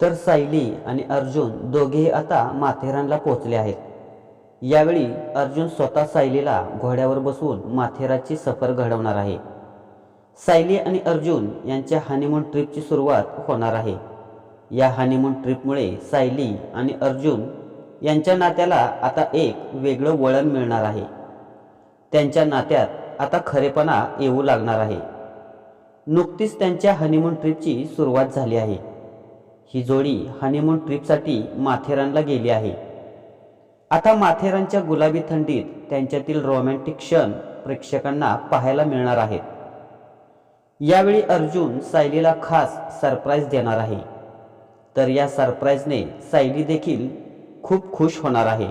तर सायली आणि अर्जुन दोघेही आता माथेरानला पोचले आहेत. यावेळी अर्जुन स्वतः सायलीला घोड्यावर बसवून माथेराची सफर घडवणार आहे. सायली आणि अर्जुन यांच्या हनीमून ट्रिपची सुरुवात होणार आहे. या हनीमून ट्रिपमुळे सायली आणि अर्जुन यांच्या नात्याला आता एक वेगळं वळण मिळणार आहे. त्यांच्या नात्यात आता खरेपणा येऊ लागणार आहे. नुकतीच त्यांच्या हनीमून ट्रिपची सुरुवात झाली आहे. ही जोडी हनीमून ट्रिपसाठी माथेरानला गेली आहे. आता माथेरानच्या गुलाबी थंडीत त्यांच्यातील रोमॅन्टिक क्षण प्रेक्षकांना पाहायला मिळणार आहेत. यावेळी अर्जुन सायलीला खास सरप्राईज देणार आहे. तर या सरप्राईजने सायली देखील खूप खुश होणार आहे.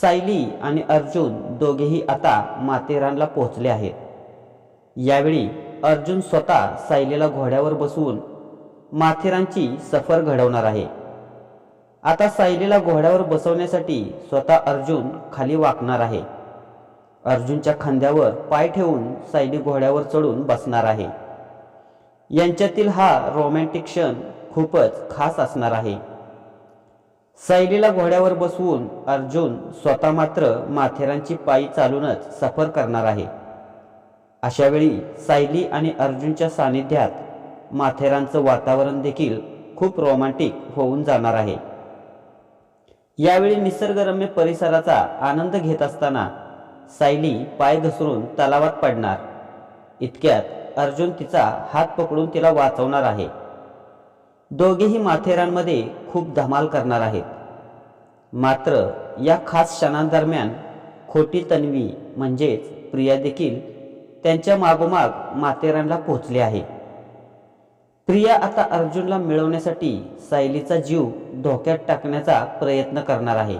सायली आणि अर्जुन दोघेही आता माथेरानला पोहोचले आहेत. यावेळी अर्जुन स्वतः सायलीला घोड्यावर बसवून माथेरानची सफर घडवणार आहे. आता सायलीला घोड्यावर बसवण्यासाठी स्वतः अर्जुन खाली वाकणार आहे. अर्जुनच्या खांद्यावर पाय ठेवून सायली घोड्यावर चढून बसणार आहे. यांच्यातील हा रोमॅन्टिक क्षण खूपच खास असणार आहे. सायलीला घोड्यावर बसवून अर्जुन स्वतः मात्र माथेरानची पायी चालूनच सफर करणार आहे. अशावेळी सायली आणि अर्जुनच्या सानिध्यात माथेरानचं वातावरण देखील खूप रोमॅन्टिक होऊन जाणार आहे. यावेळी निसर्गरम्य परिसराचा आनंद घेत असताना सायली पाय घसरून तलावात पडणार. इतक्यात अर्जुन तिचा हात पकडून तिला वाचवणार आहे. दोघेही माथेरानमध्ये खूप धमाल करणार आहेत. मात्र या खास क्षणांदरम्यान खोटी तन्वी म्हणजेच प्रिया देखील त्यांच्या मागोमाग माथेरानला पोहोचली आहे. प्रिया आता अर्जुनला मिळवण्यासाठी सायलीचा जीव धोक्यात टाकण्याचा प्रयत्न करणार आहे.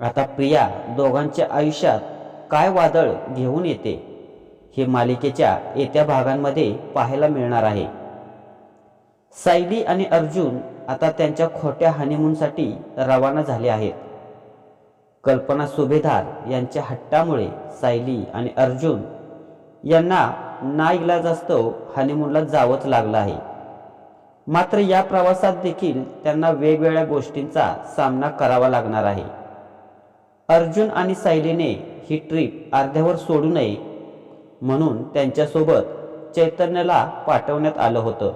आता प्रिया दोघांच्या आयुष्यात काय वादळ घेऊन येते हे मालिकेच्या येत्या भागांमध्ये पाहायला मिळणार आहे. सायली आणि अर्जुन आता त्यांच्या खोट्या हनीमूनसाठी रवाना झाले आहेत. कल्पना सुभेदार यांच्या हट्टामुळे सायली आणि अर्जुन यांना नाईलाजास्तव हनीमूनला जावंच लागलं आहे. मात्र या प्रवासात देखील त्यांना वेगवेगळ्या गोष्टींचा सामना करावा लागणार आहे. अर्जुन आणि सायलीने ही ट्रिप अर्ध्यावर सोडू नये म्हणून त्यांच्यासोबत चैतन्याला पाठवण्यात आलं होतं.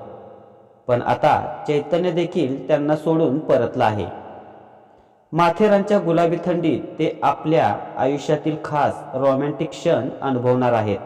पण आता चैतन्य देखील त्यांना सोडून परतला आहे. माथेरानच्या गुलाबी थंडीत ते आपल्या आयुष्यातील खास रोमॅन्टिक क्षण अनुभवणार आहेत.